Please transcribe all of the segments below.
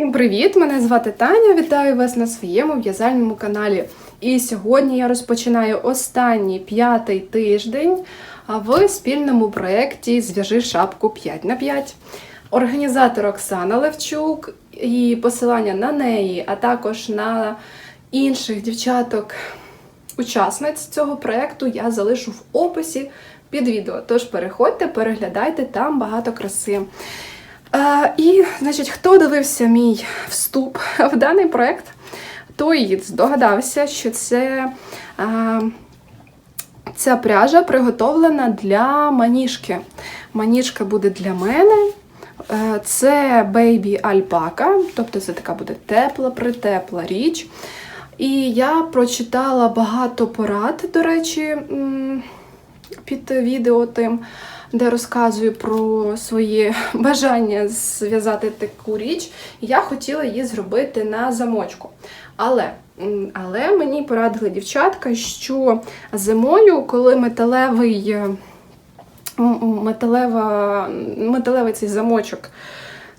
Всім привіт! Мене звати Таня. Вітаю вас на своєму в'язальному каналі. І сьогодні я розпочинаю останній п'ятий тиждень в спільному проєкті Зв'яжи шапку 5 на 5 Організатор Оксана Левчук і посилання на неї, а також на інших дівчаток учасниць цього проєкту я залишу в описі під відео. Тож переходьте, переглядайте, там багато краси. Е, і, значить, хто дивився мій вступ в даний проєкт, той здогадався, що це, е, ця пряжа приготовлена для маніжки. Маніжка буде для мене. Е, Це бейбі альпака, тобто це така буде тепла, притепла річ. І я прочитала багато порад, до речі, під відео тим, де розказую про свої бажання зв'язати таку річ. Я хотіла її зробити на замочку. Але, але мені порадили дівчатка, що зимою, коли металевий, е, металева, металевий цей замочок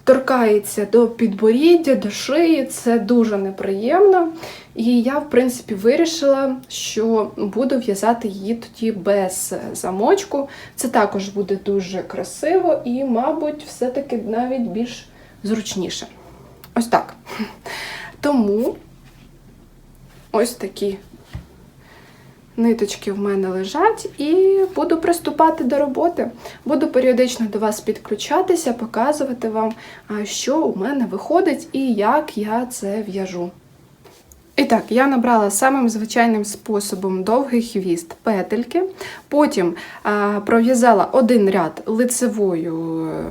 торкається до підборіддя, до шиї, це дуже неприємно. І я, в принципі, вирішила, що буду в'язати її тоді без замочку. Це також буде дуже красиво і, мабуть, все-таки навіть більш зручніше. Ось так. Тому ось такі ниточки в мене лежать, і буду приступати до роботи. Буду періодично до вас підключатися, показувати вам, що у мене виходить і як я це в'яжу. І так, я набрала самим звичайним способом довгий хвіст петельки, потім пров'язала один ряд лицевою е,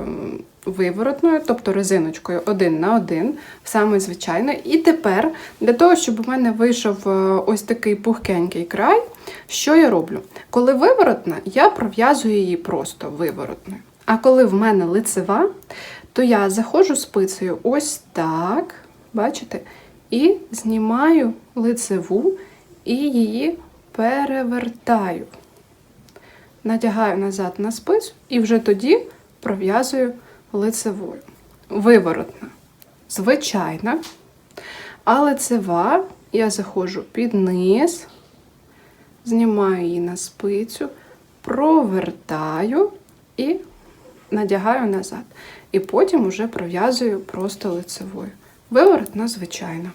виворотною, тобто резиночкою один на один, саме звичайно. І тепер, для того, щоб у мене вийшов е, ось такий пухкенький край, що я роблю? Коли виворотна, я пров'язую її просто виворотною. А коли в мене лицева, то я заходжу спицею ось так, бачите? І знімаю лицеву і її перевертаю. Надягаю назад на спицю і вже тоді пров'язую лицевою. Виворотна, звичайна, а лицева я заходжу під низ, знімаю її на спицю, провертаю і надягаю назад. І потім уже пров'язую просто лицевою. Виворотна звичайна.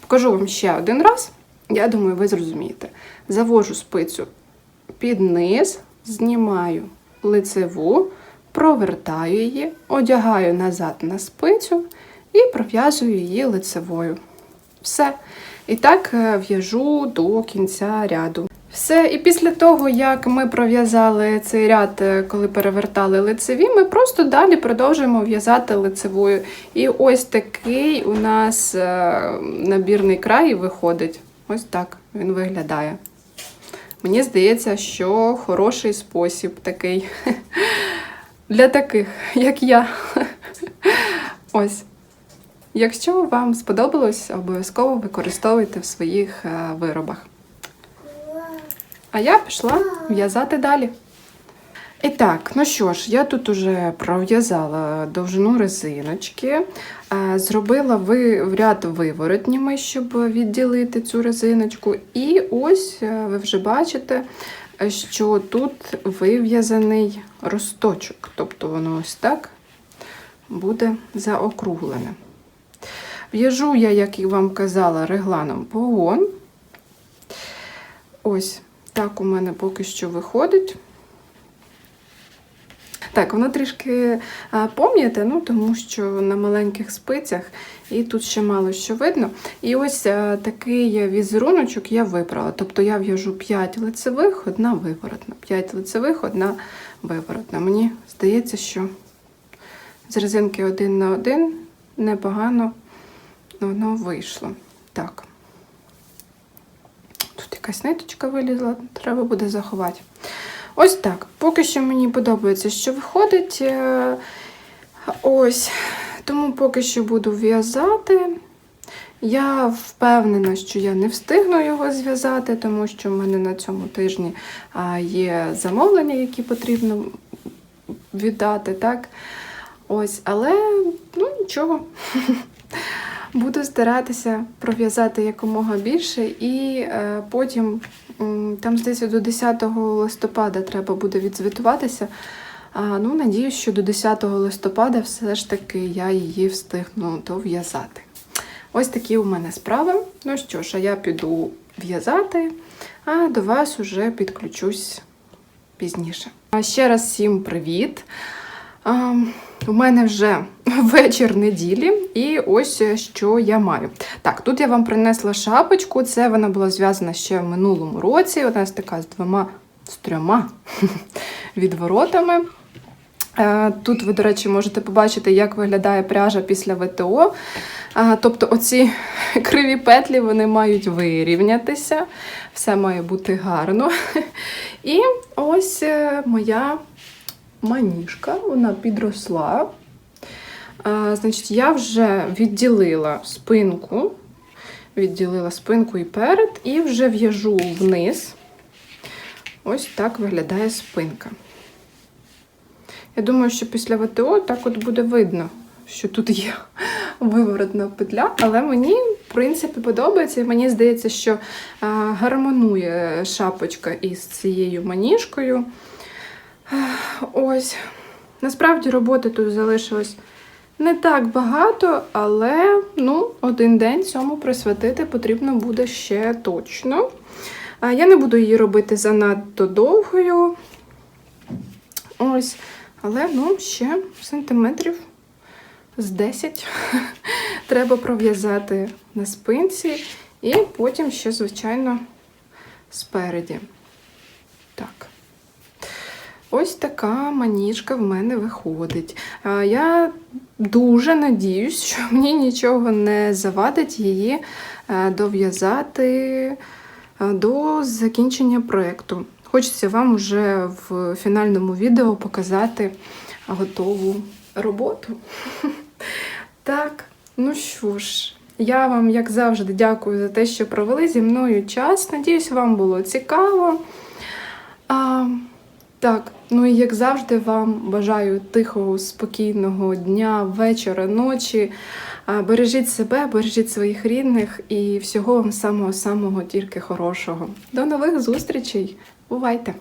Покажу вам ще один раз. Я думаю, ви зрозумієте. Завожу спицю під низ, знімаю лицеву, провертаю її, одягаю назад на спицю і пров'язую її лицевою. Все. І так е, в'яжу до кінця ряду. Все, і після того, як ми пров'язали цей ряд, е, коли перевертали лицеві, ми просто далі продовжуємо в'язати лицевою. І ось такий у нас е, набірний край виходить. Ось так він виглядає. Мені здається, що хороший спосіб такий для таких, як я. Ось. Якщо вам сподобалось, обов'язково використовуйте в своїх е, виробах. А я пішла в'язати далі. І так, ну що ж, я тут уже пров'язала довжину резиночки, е, зробила ряд виворотніми, щоб відділити цю резиночку. І ось е, ви вже бачите, що тут вив'язаний росточок, тобто воно ось так буде заокруглене. В'яжу я, як і вам казала, регланом погон. Ось так у мене поки що виходить. Так, воно трішки пом'яте, ну, тому що на маленьких спицях, і тут ще мало що видно. І ось такий візеруночок я вибрала. Тобто я в'яжу 5 лицевих, одна виворотна. 5 лицевих, одна виворотна. Мені здається, що з резинки один на один непогано воно вийшло. Так. Тут якась ниточка вилізла, треба буде заховати. Ось так. Поки що мені подобається, що виходить. Е, Ось. Тому поки що буду в'язати. Я впевнена, що я не встигну його зв'язати, тому що в мене на цьому тижні є замовлення, які потрібно віддати. так? Ось, але ну нічого. Буду старатися пров'язати якомога більше, і е, потім, там, здається, до 10 листопада треба буде відзвітуватися. А, ну, надіюсь, що до 10 листопада все ж таки я її встигну дов'язати. Ось такі у мене справи. Ну що ж, а я піду в'язати, а до вас уже підключусь пізніше. А ще раз всім привіт! У мене вже вечір неділі, і ось що я маю. Так, тут я вам принесла шапочку. Це вона була зв'язана ще в минулому році. Нас така з двома з трьома відворотами. Е, Тут ви, до речі, можете побачити, як виглядає пряжа після ВТО. Тобто оці криві петлі вони мають вирівнятися, все має бути гарно. І ось е, моя маніжка, вона підросла. А, Значить, я вже відділила спинку, відділила спинку і перед, і вже в'яжу вниз. Ось так виглядає спинка. Я думаю, що після ВТО так от буде видно, що тут є виворотна петля, але мені, в принципі, подобається. І мені здається, що гармонує шапочка із цією маніжкою. Ось. Насправді роботи тут залишилось не так багато, але ну, один день цьому присвятити потрібно буде ще точно. Я не буду її робити занадто довгою. Ось. Але ну, ще сантиметрів з 10 треба пров'язати на спинці, і потім ще, звичайно, спереді. Ось така маніжка в мене виходить. Я дуже надіюсь, що мені нічого не завадить її е, дов'язати е, до закінчення проєкту. Хочеться вам вже в фінальному відео показати готову роботу. Так, ну що ж, я вам, як завжди, дякую за те, що провели зі мною час. Надіюсь, вам було цікаво. Так, ну і як завжди, вам бажаю тихого, спокійного дня, вечора, ночі. Бережіть себе, бережіть своїх рідних і всього вам самого-самого тільки хорошого. До нових зустрічей! Бувайте!